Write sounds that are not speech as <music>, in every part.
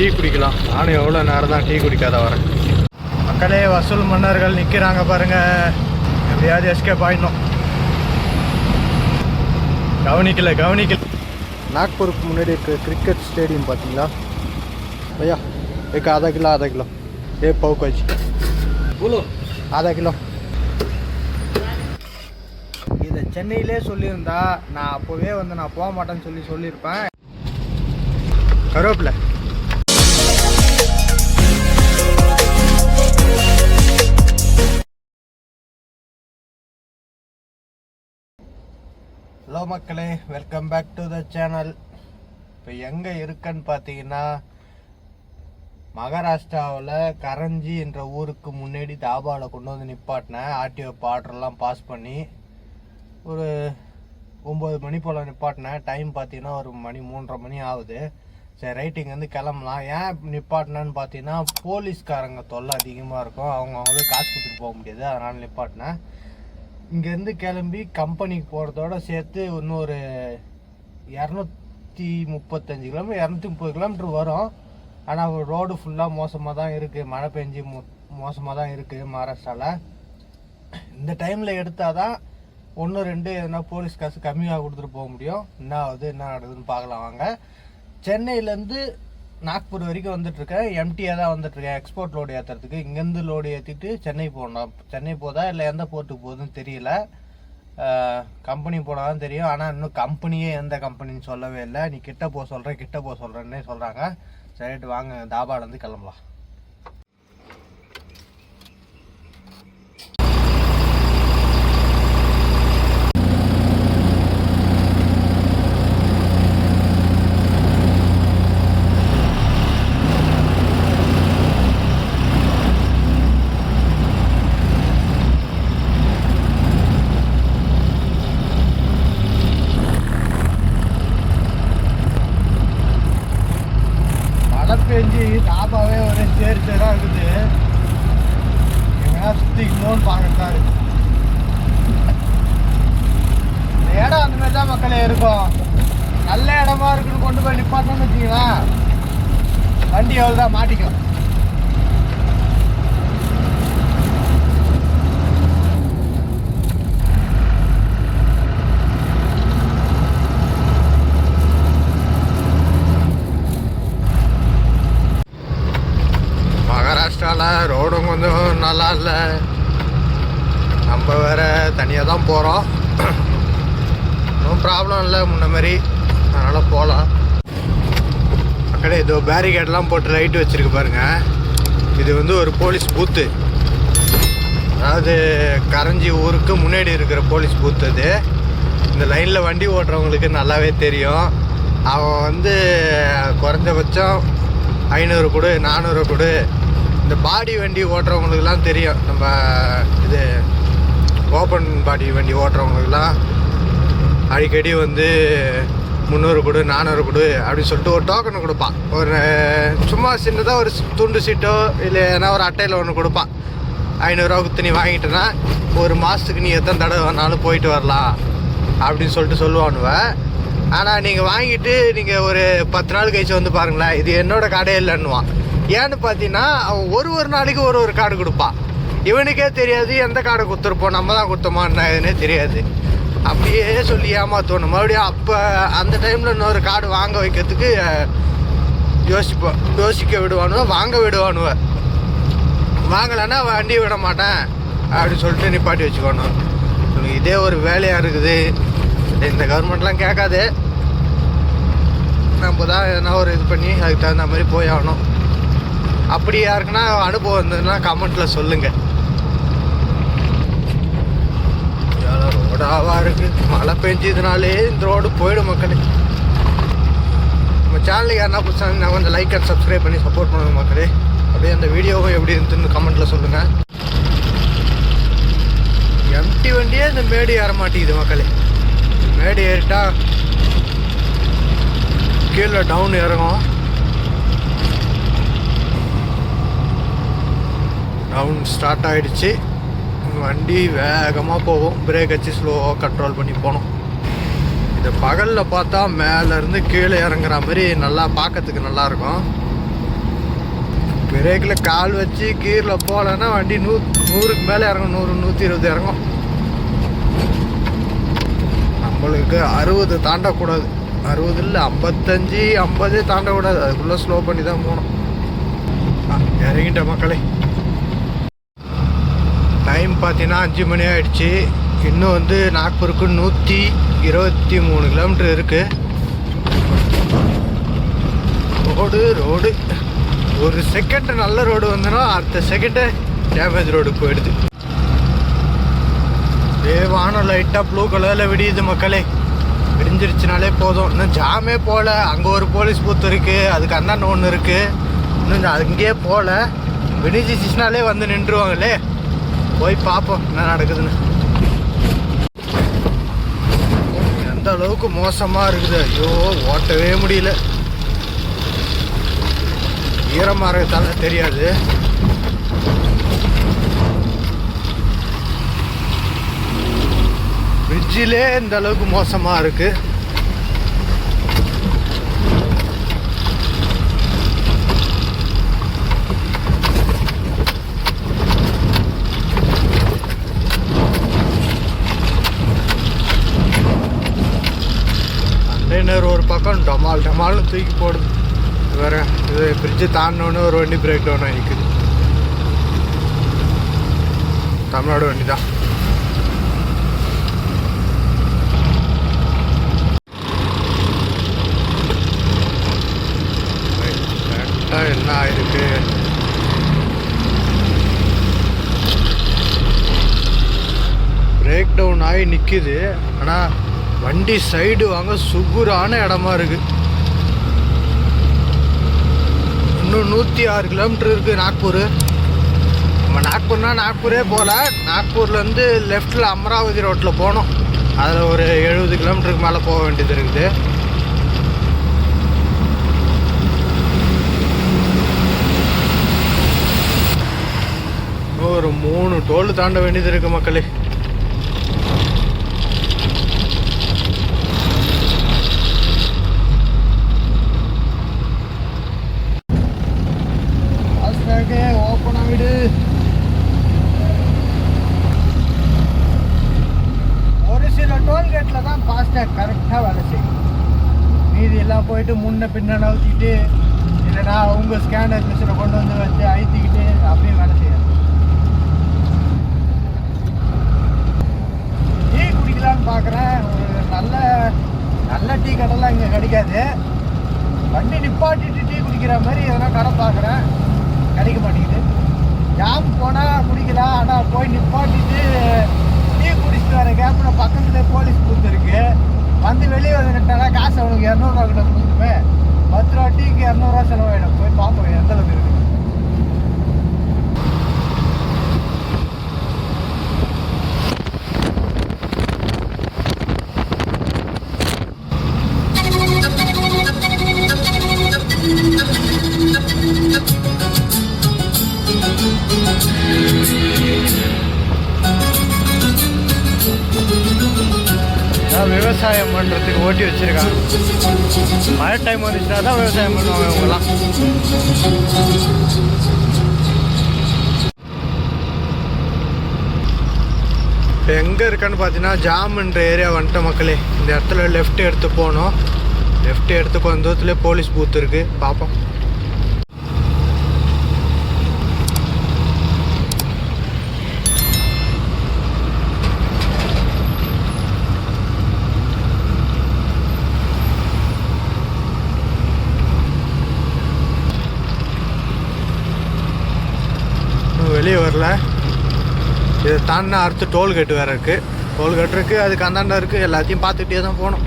Tea குடிக்கலாம் நானும் எவ்வளோ நேரம் தான் டீ குடிக்காத வரேன் மக்களே வசூல் மன்னர்கள் நிற்கிறாங்க பாருங்க எப்படியாவது எஸ்கேப் ஆயிடணும் கவனிக்கல கவனிக்கல நாக்பூருக்கு முன்னாடி இருக்க கிரிக்கெட் ஸ்டேடியம் பார்த்தீங்களா भैया एक आधा किलो आधा किलो एक पाव काजी बोलो आधा கிலோ இதை சென்னையிலே சொல்லியிருந்தா நான் அப்போவே வந்து நான் போக மாட்டேன்னு சொல்லி சொல்லியிருப்பேன் கருவேப்பிலை ஹலோ மக்களே welcome back to the channel இப்போ எங்கே இருக்குன்னு பார்த்தீங்கன்னா மகாராஷ்டிராவில் கரஞ்சி என்ற ஊருக்கு முன்னாடி தாபாவில் கொண்டு வந்து நிப்பாட்டினேன் ஆர்டிஓ ஆர்டர்லாம் பாஸ் பண்ணி ஒரு ஒம்பது மணி போல் நிப்பாட்டினேன் டைம் பார்த்தீங்கன்னா ஒரு மணி மூன்றரை மணி ஆகுது. சரி ரைட்டிங் வந்து கிளம்பலாம். ஏன் நிப்பாட்டினேன்னு பார்த்தீங்கன்னா போலீஸ்காரங்க தொல்லை அதிகமாக இருக்கும். அவங்க அவங்களும் காசு கொடுத்துட்டு போக முடியாது. அதனால் நிப்பாட்டினேன் இங்கேருந்து கிளம்பி கம்பெனிக்கு போகிறதோட சேர்த்து இன்னொரு இரநூத்தி முப்பத்தஞ்சு கிலோமீட்டர் இரநூத்தி முப்பது கிலோமீட்டர் வரும். ஆனால் ரோடு ஃபுல்லாக மோசமாக தான் இருக்குது மழை பெஞ்சு மோ மோசமாக தான் இருக்குது மகாராஷ்டிராவில் இந்த டைமில் எடுத்தால் தான் ஒன்று ரெண்டு எதுனா போலீஸ் காசு கம்மியாக கொடுத்துட்டு போக முடியும். என்ன ஆகுது என்ன நடக்குதுன்னு பார்க்கலாம் வாங்க. சென்னையிலேருந்து நாக்பூர் வரைக்கும் வந்துட்டுருக்கேன் எம்டியாக தான் வந்துட்டுருக்கேன் எக்ஸ்போர்ட் லோடு ஏற்றுறதுக்கு இங்கேருந்து லோடு ஏற்றிட்டு சென்னை போகணும். சென்னை போதா இல்லை எந்த போர்ட்டுக்கு போகுதுன்னு தெரியல. கம்பெனி போனால் தான் தெரியும். ஆனால் இன்னும் கம்பெனியே எந்த கம்பெனின்னு சொல்லவே இல்லை. நீ கிட்ட போக சொல்கிறேன் கிட்ட போக சொல்கிறேன்னே சொல்கிறாங்க சரிட்டு வாங்க தாபாலேருந்து கிளம்பலாம் மழை பெஞ்சு தாபாவே ஒரே சேர் சேராக இருக்குது எங்கன்னா சுற்றிக்கணும்னு பார்க்கறதா இருக்கு இந்த இடம் அந்த மாதிரி தான் மக்களே இருக்கும் நல்ல இடமா இருக்குன்னு கொண்டு போய் நிப்பாட்டணும்னு வச்சுக்கலாம் வண்டி எவ்வளோ தான் மாட்டிக்கும். மகாராஷ்டிராவில் ரோடும் கொஞ்சம் நல்லா இல்லை. நம்ம வேற தனியாக தான் போகிறோம் <clears throat> ஒன்றும் ப்ராப்ளம் இல்லை முன்ன மாதிரி. அதனால் போகலாம் அக்கடே இதோ பேரிகேட்லாம் போட்டு லைட் வச்சுருக்கு பாருங்கள் இது வந்து ஒரு போலீஸ் பூத்து அதாவது கரஞ்சி ஊருக்கு முன்னாடி இருக்கிற போலீஸ் பூத்து அது. இந்த லைனில் வண்டி ஓட்டுறவங்களுக்கு நல்லாவே தெரியும். அவன் வந்து குறைஞ்சபட்சம் ஐநூறு கொடு நானூறு கொடு. இந்த பாடி வண்டி ஓட்டுறவங்களுக்குலாம் தெரியும். நம்ம இது ஓப்பன் பாடி வண்டி ஓட்டுறவங்களுக்குலாம். அடிக்கடி வந்து முந்நூறு கொடு நானூறு கொடு அப்படின்னு சொல்லிட்டு ஒரு டோக்கன் கொடுப்பான். ஒரு சும்மா சின்னதாக ஒரு துண்டு சீட்டோ இல்லை ஏன்னா ஒரு அட்டையில் ஒன்று கொடுப்பான். ஐநூறுரூவா குத்து நீ வாங்கிட்டேன்னா ஒரு மாதத்துக்கு நீ எத்தனை தடவை வேணாலும் போயிட்டு வரலாம் அப்படின்னு சொல்லிட்டு சொல்லுவானுவ. ஆனால் நீங்கள் வாங்கிட்டு நீங்கள் ஒரு பத்து நாள் கழிச்சு வந்து பாருங்களேன் இது என்னோட கடை இல்லைன்னுவான். ஏன்னு பார்த்தீங்கன்னா அவன் ஒரு ஒரு நாளைக்கு ஒரு ஒரு கார்டு கொடுப்பான். இவனுக்கே தெரியாது எந்த கார்டை கொடுத்துருப்போம் நம்ம தான் கொடுத்தோமா என்ன தெரியாது. அப்படியே சொல்லி ஏமாத்தணும். மறுபடியும் அப்போ அந்த டைமில் இன்னொரு கார்டு வாங்க வைக்கிறதுக்கு யோசிப்போம் யோசிக்க விடுவானுவ வாங்க விடுவானுவ. வாங்கலைன்னா வண்டி விட மாட்டேன் அப்படின்னு சொல்லிட்டு நிப்பாட்டி வச்சுக்கணும். உனக்கு இதே ஒரு வேலையாக இருக்குது. இந்த கவர்மெண்ட்லாம் கேட்காது. நம்ம தான் எதனா ஒரு இது பண்ணி அதுக்கு தகுந்த மாதிரி போய் ஆகணும். அப்படி யாருக்குன்னா அனுபவம் இருந்ததுன்னா கமெண்ட்டில் சொல்லுங்கள் ராவா இருக்கு மழை பெஞ்சதுனாலே இந்த ரோடு போயிடும் மக்களே. நம்ம சேனலுக்கு யாருன்னா புதுசாக கொஞ்சம் லைக் அண்ட் சப்ஸ்கிரைப் பண்ணி சப்போர்ட் பண்ணுங்க மக்களே. அப்படியே அந்த வீடியோவும் எப்படி இருந்துன்னு கமெண்ட்டில் சொல்லுங்கள் எம்டி வண்டியே இந்த மேடு ஏற மாட்டேங்குது மக்களே. மேடு ஏறிட்டா கீழே டவுன் இறங்கும். டவுன் ஸ்டார்ட் ஆயிடுச்சு. வண்டி வேகமாக போகும். பிரேக் வச்சு ஸ்லோவாக கண்ட்ரோல் பண்ணி போகணும். இதை பகலில் பார்த்தா மேலேருந்து கீழே இறங்குற மாதிரி நல்லா பார்க்கறதுக்கு நல்லா இருக்கும். பிரேக்கில் கால் வச்சு கீரில் போகலன்னா வண்டி நூ நூறுக்கு மேலே இறங்கும். நூறு நூற்றி இருபது இறங்கும். நம்மளுக்கு அறுபது தாண்டக்கூடாது. அறுபது இல்லை ஐம்பத்தஞ்சு ஐம்பது தாண்டக்கூடாது. அதுக்குள்ளே ஸ்லோ பண்ணி தான் போகணும். இறங்கிட்ட மக்களே. டைம் பார்த்தீங்கன்னா அஞ்சு மணி ஆகிடுச்சு இன்னும் வந்து நாக்பூருக்கு நூற்றி இருபத்தி மூணு கிலோமீட்டர் இருக்குது ரோடு ரோடு. ஒரு செகண்ட் நல்ல ரோடு வந்துன்னா அடுத்த செகண்டு டேமேஜ் ரோடு போயிடுது. ஏ வானம் லைட்டாக ப்ளூ கலரில் விடியுது மக்களே. விடிஞ்சிருச்சுனாலே போதும். இன்னும் ஜாமே போகல அங்கே ஒரு போலீஸ் பூத்து இருக்குது அதுக்கு அந்தாண்ட ஒன்று இருக்குது இன்னும் அங்கேயே போகல விடிஞ்சிச்சுனாலே வந்து நின்றுவாங்களே போய் பார்ப்போம் என்ன நடக்குதுன்னு. எந்த அளவுக்கு மோசமாக இருக்குது? ஐயோ ஓட்டவே முடியல. ஈரமாக இருக்கிறதால தெரியாது. பிரிட்ஜிலே இந்த அளவுக்கு மோசமாக இருக்குது கண்டெய்னர் ஒரு பக்கம் டமால் டமால்னு தூக்கி போடுது. வேறு இது பிரிட்ஜு தாண்டினோன்னு ஒரு வண்டி பிரேக் டவுன் ஆகிக்குது தமிழ்நாடு வண்டி தான் என்ன ஆயிருக்கு? பிரேக் டவுன் ஆகி நிற்கிது ஆனால் வண்டி சைடு வாங்க சுகுரான இடமா இருக்கு. இன்னும் நூற்றி ஆறு கிலோமீட்டர் இருக்குது நாக்பூர். நம்ம நாக்பூர்னா நாக்பூரே போகல நாக்பூர்லேருந்து லெஃப்டில் அமராவதி ரோட்டில் போனோம். அதில் ஒரு எழுபது கிலோமீட்டருக்கு மேலே போக வேண்டியது இருக்குது. இன்னும் ஒரு மூணு டோல் தாண்ட வேண்டியது இருக்குது மக்களே. விடு. ஒரு சில டோல்கேட்டில் தான் ஃபாஸ்டேக் கரெக்டாக வேலை செய்யும். மீதி எல்லாம் போயிட்டு முன்ன பின்ன நவுத்திக்கிட்டு இல்லைன்னா அவங்க ஸ்கேனர் மிஷினை கொண்டு வந்து வச்சு அழுத்திக்கிட்டு அப்படியே வேலை செய்யாது டீ குடிக்கலான்னு பார்க்குறேன் ஒரு நல்ல நல்ல டீ கடைலாம் இங்கே கிடைக்காது. வண்டி நிப்பாட்டிட்டு டீ குடிக்கிற மாதிரி எதனா கடை பார்க்குறேன் கிடைக்க மாட்டேங்குது. ஜாம் போனால் குடிக்கலாம் ஆனால் போய் நிப்பாட்டிட்டு டீ குடிச்சிட்டு வர கேப்பில் பக்கத்தில் போலீஸ் பூத்து இருக்கு. வந்து வெளியே வந்து நிட்டானா காசு அவனுக்கு இரநூறுவா கிட்ட கொடுத்துமே பத்து ரூபா டீக்கு இரநூறுவா செலவாயிடும். போய் பார்ப்போம் எந்த அளவுக்கு இருக்கு. விவசாயம் பண்ணுறதுக்கு ஓட்டி வச்சிருக்காங்க. மழை டைம் வந்துச்சுன்னா தான் விவசாயம் பண்ணுவாங்க இவங்கெல்லாம். இப்போ எங்கே இருக்கான்னு பார்த்தீங்கன்னா ஜாமுன்ற ஏரியா வந்துட்ட மக்களே இந்த இடத்துல லெஃப்ட் எடுத்து போகணும் லெஃப்ட் எடுத்து கொஞ்ச தூரத்துலேயே போலீஸ் பூத் இருக்குது பார்ப்போம் இன்னும் வெளியே வரல. இதை தாண்டினா அடுத்து டோல்கேட் வேறு இருக்குது டோல்கேட் இருக்குது அதுக்கு அந்தாண்ட இருக்குது எல்லாத்தையும் பார்த்துக்கிட்டே தான் போகணும்.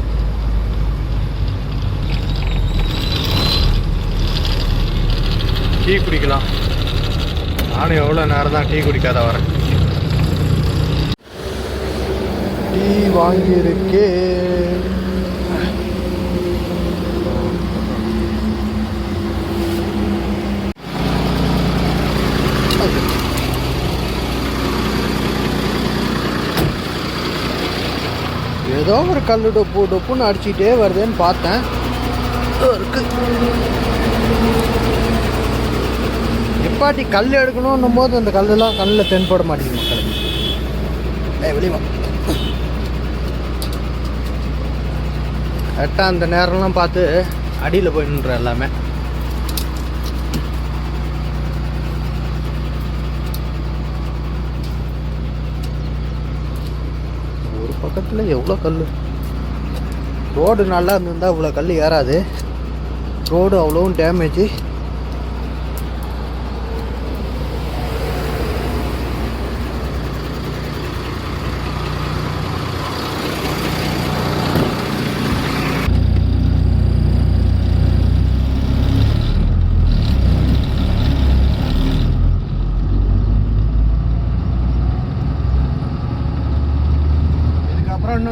டீ குடிக்கலாம். நானும் எவ்வளோ நேரம் தான் டீ குடிக்காத வரேன். டீ வாங்கியிருக்கேன். ஏதோ ஒரு கல் டொப்பு டொப்புன்னு அடிச்சுட்டே வருதுன்னு பார்த்தேன். இதோ இருக்கு. நிப்பாட்டி கல் எடுக்கணும் போது அந்த கல்லெல்லாம் கல்லில் தென்பட மாட்டேங்குது மக்களுக்கு கரெக்டாக அந்த நேரம்லாம் பார்த்து அடியில் போய் எல்லாமே ஒரு பக்கத்தில் எவ்வளோ கல் ரோடு நல்லா இருந்திருந்தால் இவ்வளோ கல் ஏறாது. ரோடு அவ்வளோவும் டேமேஜ்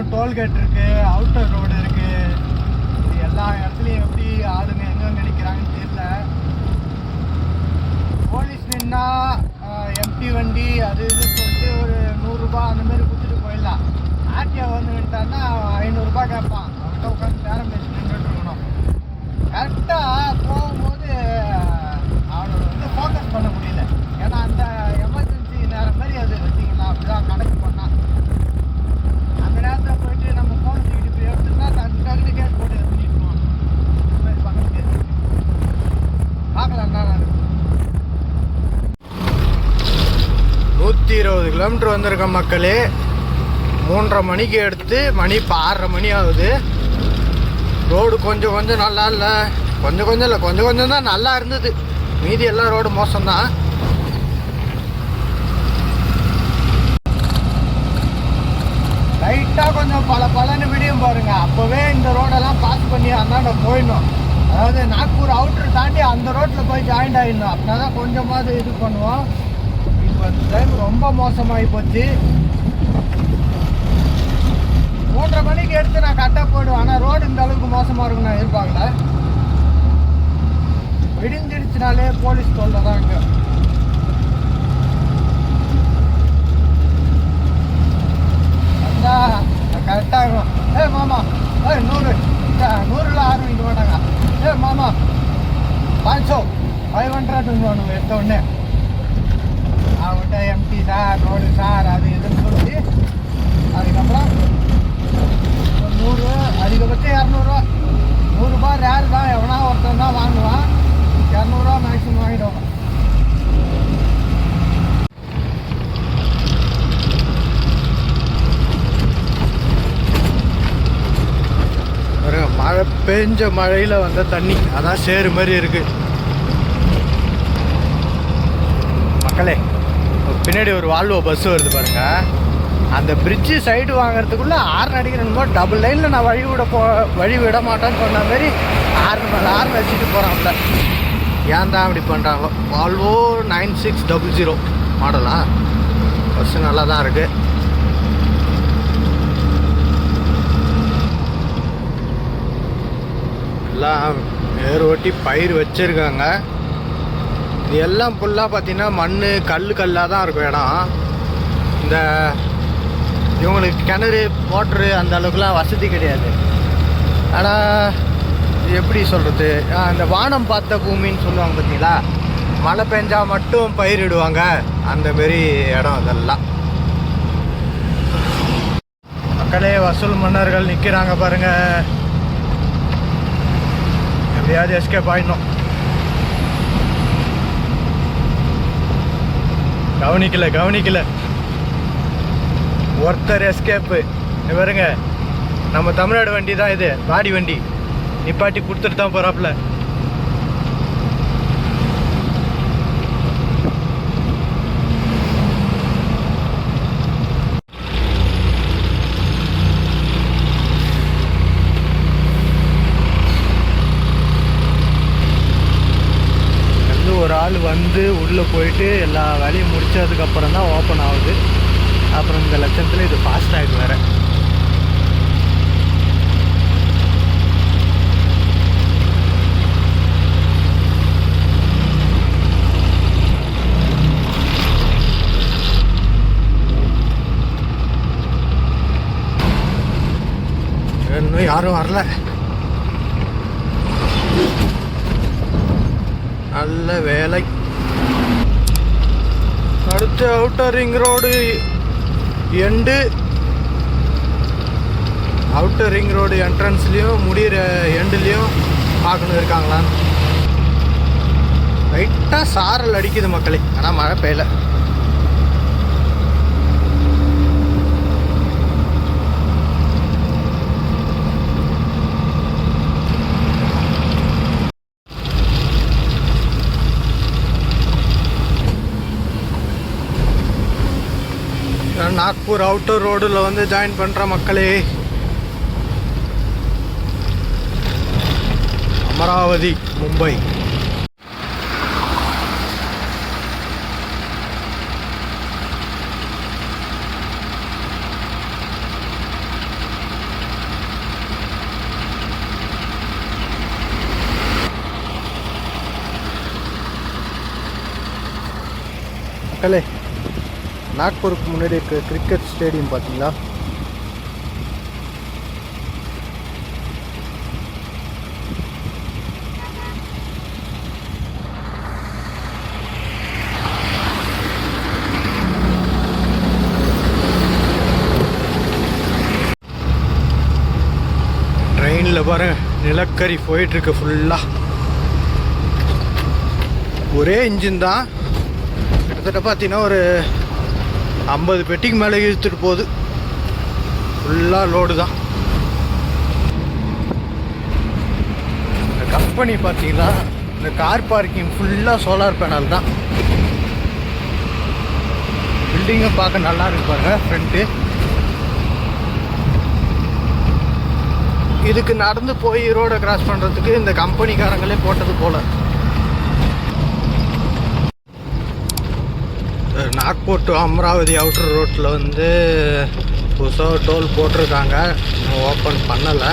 இதுக்கப்புறம் டோல்கேட் இருக்கு அவுட்டர் ரோடு இருக்குது எல்லா இடத்துலையும் எப்படி ஆளுங்க எங்கெங்க நிற்கிறாங்கன்னு தெரியல. போலீஸ் நின்னா எம்டி வண்டி அது இது சொல்லிட்டு ஒரு நூறுரூபா அந்த மாதிரி கொடுத்துட்டு போயிடலாம். ஆர்டிஓ வந்து நின்ட்டான்னா ஐநூறுரூபா கேட்பான். அவன்கிட்ட உட்காந்து பேரம் பேசி நின்றுட்டு இருக்கணும். கரெக்டாக போகும்போது அவனை வந்து ஃபோக்கஸ் பண்ண முடியல. ஏன்னா அந்த எமர்ஜென்சி நேரம் மாதிரி அது வச்சிங்களா அப்படிதான் கணக்கு பண்ணான் அந்த நேரத்தில் போயிட்டு நம்ம ஃபோன் தூக்கிட்டு போய் எடுத்துட்டா டக்கு டக்குனு கேஸ் போட்டு எடுத்துட்டுருவான் இந்த மாதிரி பண்ண முடியாது பார்க்கலாம் என்ன நடக்குது நூற்றி இருபது கிலோமீட்டர் வந்திருக்க மக்களே மூன்றரை மணிக்கு எடுத்து மணி இப்போ ஆறரை மணி ஆகுது. ரோடு கொஞ்சம் கொஞ்சம் நல்லா இல்லை. கொஞ்சம் கொஞ்சம் இல்லை கொஞ்சம் கொஞ்சம் தான் நல்லா இருந்தது. மீதி எல்லாம் ரோடு மோசம்தான். லைட்டாக கொஞ்சம் பல பலன்னு விடியும் பாருங்க. அப்போவே இந்த ரோடெல்லாம் பாஸ் பண்ணி அந்தாண்ட போயிடணும். அதாவது நாக்பூர் அவுட்ரு தாண்டி அந்த ரோட்டில் போய் ஜாயிண்ட் ஆகிடணும் அப்படின்னா தான் கொஞ்சமாவது இது பண்ணுவோம். இப்போ இந்த டைம் ரொம்ப மோசமாகி போச்சு. மூன்றரை மணிக்கு எடுத்து நான் கரெக்டாக போயிடுவேன். ஆனால் ரோடு இந்த அளவுக்கு மோசமாக இருக்கும் நான் எதிர்பார்க்கல. விடிஞ்சிடுச்சுனாலே போலீஸ் தொல்லை தான் இங்கே கரெக்டாக இருக்கும். ஏ மாமா. ஏ நூறு. நூறுலாம் ஆரம்பிக்க மாட்டாங்க ஏ மாமா. பாஞ்சோ ஃபைவ் ஹண்ட்ரட் வேணும் எடுத்த உடனே. அவங்ககிட்ட எம்டி சார் ரோடு சார் அது இதுன்னு சொல்லி அதுக்கப்புறம் நூறு அதிகபட்சம் இரநூறுவா. நூறுரூபா ரேர் தான். எவனா ஒருத்தன் தான் வாங்குவான். இரநூறுவா மேக்ஸிமம் வாங்கிடுவாங்க பாருங்க மழை பெஞ்ச மழையில் வந்த தண்ணி. அதான் சேறு மாதிரி இருக்கு. மக்களே பின்னாடி ஒரு வால்வோ பஸ் வருது பாருங்க. அந்த பிரிட்ஜு சைடு வாங்குறதுக்குள்ள ஆறு அடிக்கிறேன்னு டபுள் லைனில் நான் வழி விட போ வழி விட மாட்டேன்னு சொன்ன மாதிரி ஆறு மேலே ஆறு வச்சுட்டு போகிறான்ல ஏன் தான் அப்படி பண்ணுறாங்களோ Volvo nine six double zero மாடலா? பஸ்ஸு நல்லா தான் இருக்குது எல்லாம் வேர் ஓட்டி பயிர் வச்சுருக்காங்க. இது எல்லாம் ஃபுல்லாக பார்த்திங்கன்னா மண் கல் கல்லாக தான் இருக்கும் இடம். இந்த இவங்களுக்கு கிணறு மோட்ரு அந்த அளவுக்குலாம் வசதி கிடையாது. ஆனால் எப்படி சொல்கிறது அந்த வானம் பார்த்த பூமின்னு சொல்லுவாங்க பார்த்தீங்களா மழை பெஞ்சால் மட்டும் பயிரிடுவாங்க அந்த மாரி இடம் அதெல்லாம். மக்களே வசூல் மன்னர்கள் நிற்கிறாங்க பாருங்கள் எப்படியாவது எஸ்கேப் ஆயிடணும் கவனிக்கல கவனிக்கல. ஒருத்தர் எஸ்கேப்பு பாருங்க. நம்ம தமிழ்நாடு வண்டி தான் இது. பாடி வண்டி. நிப்பாட்டி கொடுத்துட்டு தான் போகிறாப்புல வந்து ஒரு வந்து உள்ளே போயிட்டு எல்லா வேலையும் முடிச்சதுக்கப்புறம் தான் ஓப்பன் ஆகுது. அப்புறம் இந்த லட்சத்தில் இது ஃபாஸ்டாக் வேறு. இன்னும் யாரும் வரல. நல்ல வேலை. அடுத்து outer ring road end outer ring road என்ட்ரன்ஸ்லேயும் முடிகிற எண்டுலேயும் பார்க்கணும் இருக்காங்களான்னு லைட்டாக சாரல் அடிக்குது மக்களே. ஆனால் மழை பெய்யல நான் நாக்பூர் அவுட்டர் ரோடில் வந்து ஜாயின் பண்ணுற மக்களே. அமராவதி மும்பை. மக்களே நாக்பூருக்கு முன்னாடி இருக்க கிரிக்கெட் ஸ்டேடியம் பார்த்தீங்களா? ட்ரெயினில் பாருங்க நிலக்கரி போயிட்டுருக்கு ஃபுல்லாக ஒரே இன்ஜின் தான். கிட்டத்தட்ட பார்த்தீங்கன்னா ஒரு ஐம்பது பெட்டிக்கு மேலே இழுத்துட்டு போகுது. ஃபுல்லாக லோடு தான். இந்த கம்பெனி பார்த்தீங்கன்னா இந்த கார் பார்க்கிங் ஃபுல்லாக சோலார் பேனல் தான். பில்டிங்கும் பார்க்க நல்லா இருப்பாங்க ஃப்ரண்ட்டு இதுக்கு நடந்து போய் ரோடை கிராஸ் பண்ணுறதுக்கு இந்த கம்பெனிக்காரங்களே போட்டது போல். நாக்பூர் டு அமராவதி அவுட்டர் ரோட்டில் வந்து புதுசாக டோல் போட்டிருக்காங்க. இன்னும் ஓப்பன் பண்ணலை.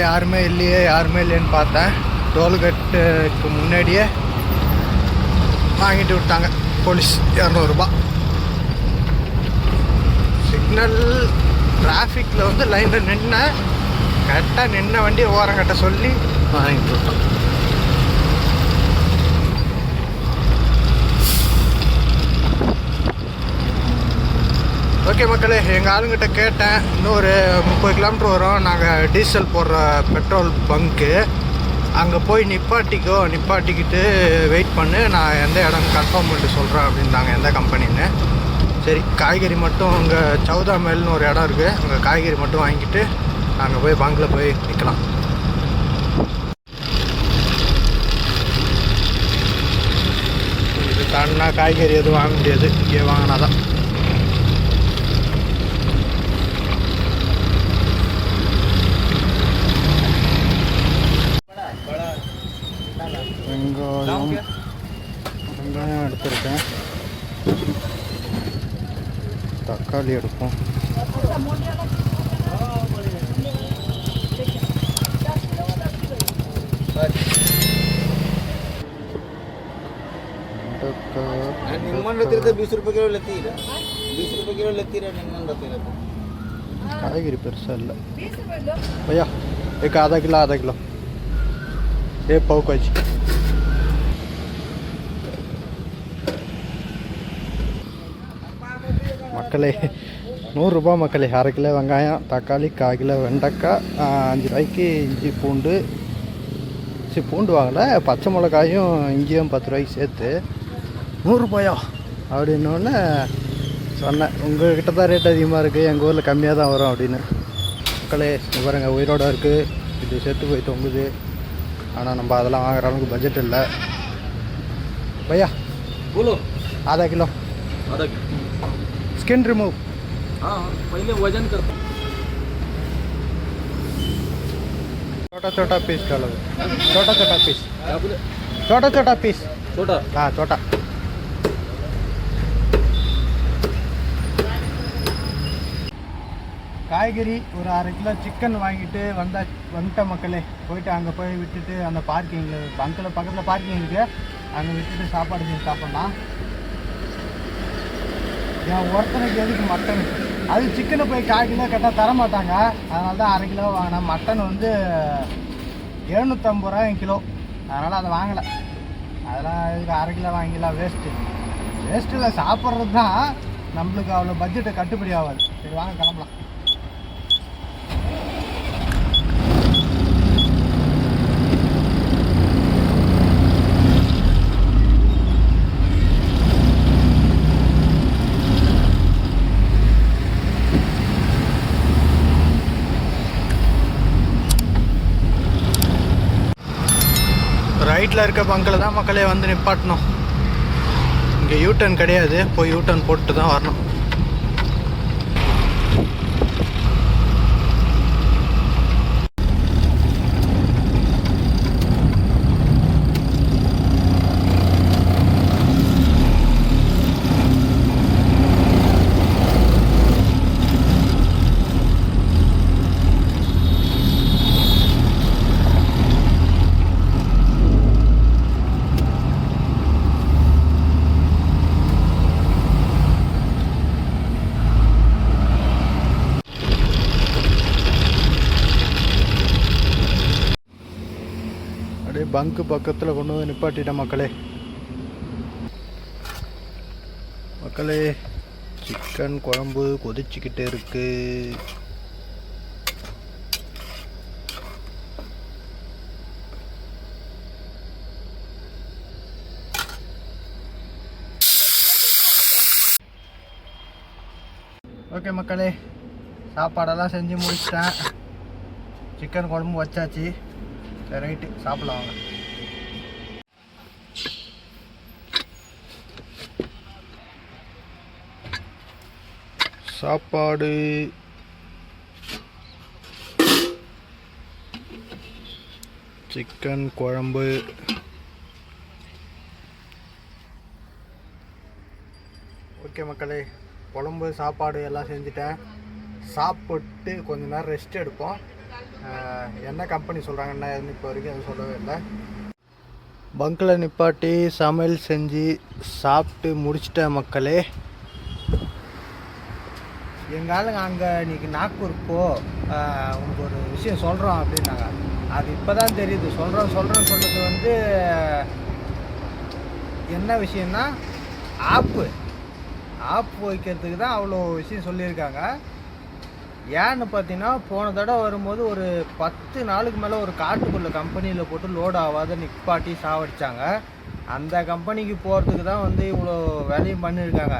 யாருமே இல்லையே யாருமே இல்லைன்னு பார்த்தேன். டோல்கேட்டுக்கு முன்னாடியே வாங்கிட்டு விட்டாங்க. போலீஸ் இரநூறுபா சிக்னல் டிராஃபிக்கில் வந்து லைனில் நின்ன கரெக்டாக நின்ன வண்டி ஓரம் கட்ட சொல்லி வாங்கிட்டு விட்டோம். ஓகே மக்களே எங்கள் ஆளுங்கிட்ட கேட்டேன். இன்னும் ஒரு முப்பது கிலோமீட்டர் வரும். நாங்கள் டீசல் போடுற பெட்ரோல் பங்க்கு. அங்கே போய் நிப்பாட்டிக்கோ நிப்பாட்டிக்கிட்டு வெயிட் பண்ணு. நான் எந்த இடம் கன்ஃபார்ம் பண்ணிட்டு சொல்கிறேன் அப்படின்னாங்க எந்த கம்பெனின்னு சரி காய்கறி மட்டும் அங்கே சௌதா மேல்னு ஒரு இடம் இருக்குது அங்கே காய்கறி மட்டும் வாங்கிட்டு நாங்கள் போய் பங்கில் போய் நிற்கலாம் இது தாண்டினா காய்கறி எதுவும் வாங்க முடியாது. இங்கே வாங்கினா தான் టాలీ ఎడుకో वीस रुपये किलो लती वीस रुपये किलो लती काय गिरी पेरसाला भैया एक आधा किलो आधा किलो. हे पाव மக்களே நூறுரூபா மக்களே அரை கிலோ வெங்காயம் தக்காளி கால் கிலோ வெண்டைக்காய் அஞ்சு ரூபாய்க்கு இஞ்சி பூண்டு. சரி பூண்டு வாங்கலை பச்சை மிளகாயும் இஞ்சியும் பத்து ரூபாய்க்கு சேர்த்து. நூறுரூபாயோ அப்படின்னோடனே சொன்னேன் உங்கள்கிட்ட தான் ரேட் அதிகமாக இருக்குது எங்கள் ஊரில் கம்மியாக தான் வரும் அப்படின்னு. மக்களே பாருங்க உயிரோடு இருக்குது இது செத்து போய் தொங்குது. ஆனால் நம்ம அதெல்லாம் வாங்குற அளவுக்கு பட்ஜெட் இல்லை. பையா? கிலோ. ஆதா கிலோ. ஆதா स्किन रिमूव हाँ पहले वजन करतो छोटा छोटा पीस डालो छोटा छोटा पीस छोटा छोटा पीस छोटा हाँ छोटा காய்கறி ஒரு அரை கிலோ சிக்கன் வாங்கிட்டு வந்தா வந்துட்ட மக்களே போயிட்டு அங்கே போய் விட்டுட்டு அந்த பார்க்கிங்கில் பங்கில் பக்கத்தில் பார்க்கிங் இருக்கு அங்கே விட்டுட்டு சாப்பாடு செஞ்சு சாப்பிட்லாம் என் ஒருத்தனுக்கு எதுக்கு மட்டன்? அது சிக்கனை போய் கால் கிலோ கேட்டால் தர மாட்டாங்க அதனால தான் அரை கிலோ வாங்கினேன். மட்டன் வந்து எழுநூற்றம்பது ரூபாய் கிலோ. அதனால் அதை வாங்கலை. அதெல்லாம் இதுக்கு அரை கிலோ வாங்கிக்கலாம் வேஸ்ட்டு வேஸ்ட்டில் சாப்பிட்றது தான் நம்மளுக்கு அவ்வளோ பட்ஜெட்டு கட்டுப்படி ஆகாது. சரி வாங்க கிளம்பலாம். வீட்டில் இருக்க பங்கில் தான் மக்களே வந்து நிப்பாட்டணும். இங்கே யூட்டர்ன் கிடையாது. போய் யூட்டர்ன் போட்டு தான் வரணும். அப்படியே பங்கு பக்கத்தில் கொண்டு வந்து நிப்பாட்டிட்டேன் மக்களே. மக்களே சிக்கன் குழம்பு கொதிச்சுக்கிட்டு இருக்கு. ஓகே மக்களே சாப்பாடெல்லாம் செஞ்சு முடிச்சிட்டேன். சிக்கன் குழம்பு வச்சாச்சு. சரி ரைட்டு. சாப்பிடலாம் வாங்க. சாப்பாடு. சிக்கன் குழம்பு. ஓகே மக்களே குழம்பு சாப்பாடு எல்லாம் செஞ்சுட்டேன். சாப்பிட்டு கொஞ்ச நேரம் ரெஸ்ட் எடுப்போம். என்ன கம்பெனி சொல்கிறாங்கன்னா எதுன்னு இப்போ வரைக்கும் எதுவும் சொல்லவே இல்லை. பங்கில் நிப்பாட்டி சமையல் செஞ்சு சாப்பிட்டு முடிச்சிட்டேன் மக்களே. எங்கள் ஆளுங்க அங்கே இன்னைக்கு நாக்பூர் போ உனக்கு ஒரு விஷயம் சொல்கிறோம் அப்படின்னாங்க. அது இப்போ தான் தெரியுது. சொல்கிறோம் சொல்கிறோன்னு சொல்கிறது வந்து என்ன விஷயம்னா ஆப்பு. ஆப் வைக்கிறதுக்கு தான் அவ்வளோ விஷயம் சொல்லியிருக்காங்க. ஏன்னு பார்த்தீங்கன்னா போன தடவை வரும்போது ஒரு பத்து நாளுக்கு மேலே ஒரு காட்டுக்குள்ளே கம்பெனியில் போட்டு லோடு ஆகாத நிப்பாட்டி சாவடிச்சாங்க. அந்த கம்பெனிக்கு போகிறதுக்கு தான் வந்து இவ்வளோ வேலையும் பண்ணியிருக்காங்க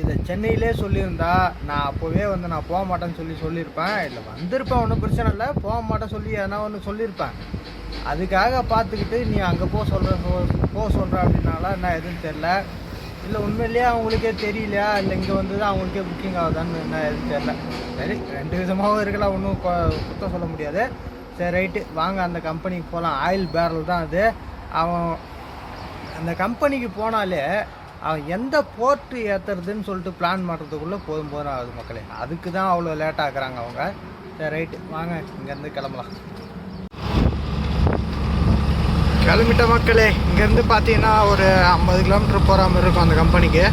இதை சென்னையிலே சொல்லியிருந்தா நான் அப்போவே வந்து நான் போக மாட்டேன்னு சொல்லி சொல்லியிருப்பேன். இல்லை வந்திருப்பேன் ஒன்றும் பிரச்சனை இல்லை. போக மாட்டேன் சொல்லி எதனா ஒன்று சொல்லியிருப்பேன். அதுக்காக பார்த்துக்கிட்டு நீ அங்கே போக சொல்கிற போக சொல்கிற அப்படின்னால என்ன எதுன்னு தெரில இல்லை உண்மையிலேயே அவங்களுக்கே தெரியலையா இல்லை இங்கே வந்து தான் அவங்களுக்கே புக்கிங் ஆகுதான்னு என்ன எதுவும் தெரில சரி ரெண்டு விதமாகவும் இருக்கலாம் ஒன்றும் குத்தம் சொல்ல முடியாது. சரி ரைட்டு. வாங்க அந்த கம்பெனிக்கு போகலாம் ஆயில் பேரல் தான் அது. அவன் அந்த கம்பெனிக்கு போனாலே அவன் எந்த போர்ட்டு ஏற்றுறதுன்னு சொல்லிட்டு பிளான் பண்ணுறதுக்குள்ளே போதும் போதும் ஆகுது மக்களே. அதுக்கு தான் அவ்வளோ லேட் ஆக்குறாங்க அவங்க. சரி ரைட்டு. வாங்க இங்கேருந்து கிளம்பலாம். கிளம்பிட்ட மக்களே இங்கேருந்து பார்த்தீங்கன்னா ஒரு ஐம்பது கிலோமீட்டர் போகிற மாதிரி இருக்கும் அந்த கம்பெனிக்கு.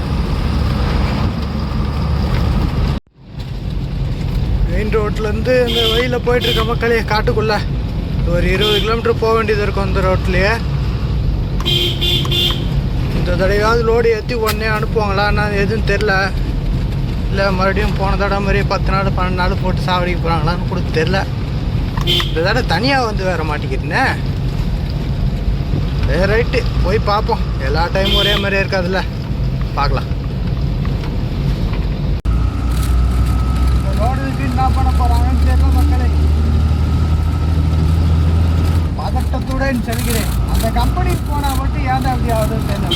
மெயின் ரோட்லேருந்து இந்த வழியில் போயிட்டுருக்க மக்களே காட்டுக்குள்ளே. ஒரு இருபது கிலோமீட்டர் போக வேண்டியது இருக்கும் அந்த ரோட்லேயே. இந்த தடவையாவது லோடு ஏற்றி உடனே அனுப்புவாங்களா நான் எதுவும் தெரில இல்லை மறுபடியும் போன தடவை மாதிரி பத்து நாள் பன்னெண்டு நாள் போட்டு சாவடிக்க போகிறாங்களான்னு கூட தெரில இந்த தடவை தனியாக வந்து வேற மாட்டேங்கிறேன்னே சரி ரைட்டு போய் பார்ப்போம் எல்லா டைமும் ஒரே மாதிரியே இருக்காதுல்ல. பார்க்கலாம் ரோடு என்ன பண்ண போகிறாங்கன்னு தெரியல மக்களே. பதட்டத்துடன் செல்கிறேன். அந்த கம்பெனிக்கு போனால் மட்டும் ஏன் அப்படி ஆகுதுன்னு தெரியல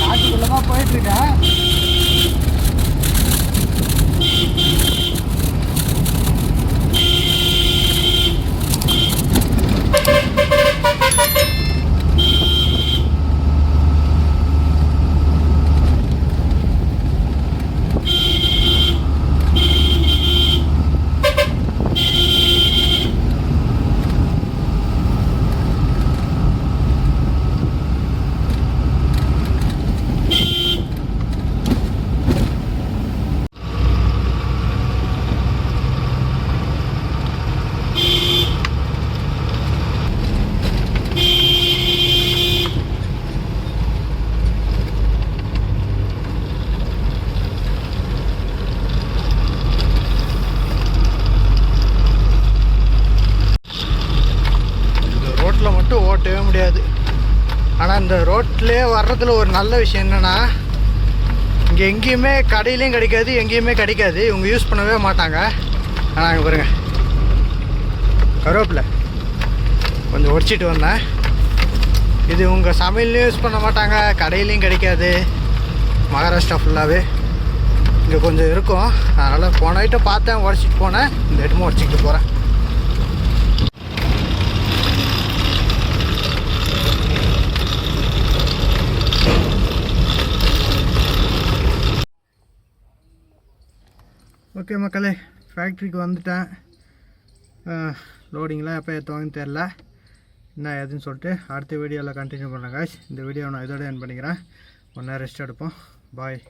நாட்டுக்குள்ளே தான் போயிட்டுருக்கேன். ஆனால் இந்த பக்கத்தில் ஒரு நல்ல விஷயம் என்னென்னா இங்கே எங்கேயுமே கடையிலையும் கிடைக்காது எங்கேயுமே கிடைக்காது. இவங்க யூஸ் பண்ணவே மாட்டாங்க. ஆனால் அங்கே பாருங்கள் கருவேப்பில். கொஞ்சம் உடச்சிட்டு வந்தேன். இது உங்கள் சமையல்லையும் யூஸ் பண்ண மாட்டாங்க கடையிலையும் கிடைக்காது. மகாராஷ்டிரா ஃபுல்லாகவே இங்கே கொஞ்சம் இருக்கும். அதனால் போன ஐட்டம் பார்த்தேன் உடச்சிட்டு போனேன். இந்த ஐட்டமும் உடச்சிக்கிட்டு போகிறேன் ஓகே மக்களே ஃபேக்ட்ரிக்கு வந்துட்டேன். லோடிங்லாம் எப்போ ஏற்றுவாங்கன்னு தெரில என்ன ஏதுன்னு சொல்லிட்டு அடுத்த வீடியோவில் கண்டினியூ பண்ணுறேன் காய்ஸ் இந்த வீடியோ நான் இதோட என் பண்ணிக்கிறேன். ஒன்றா ரெஸ்ட் எடுப்போம். பாய்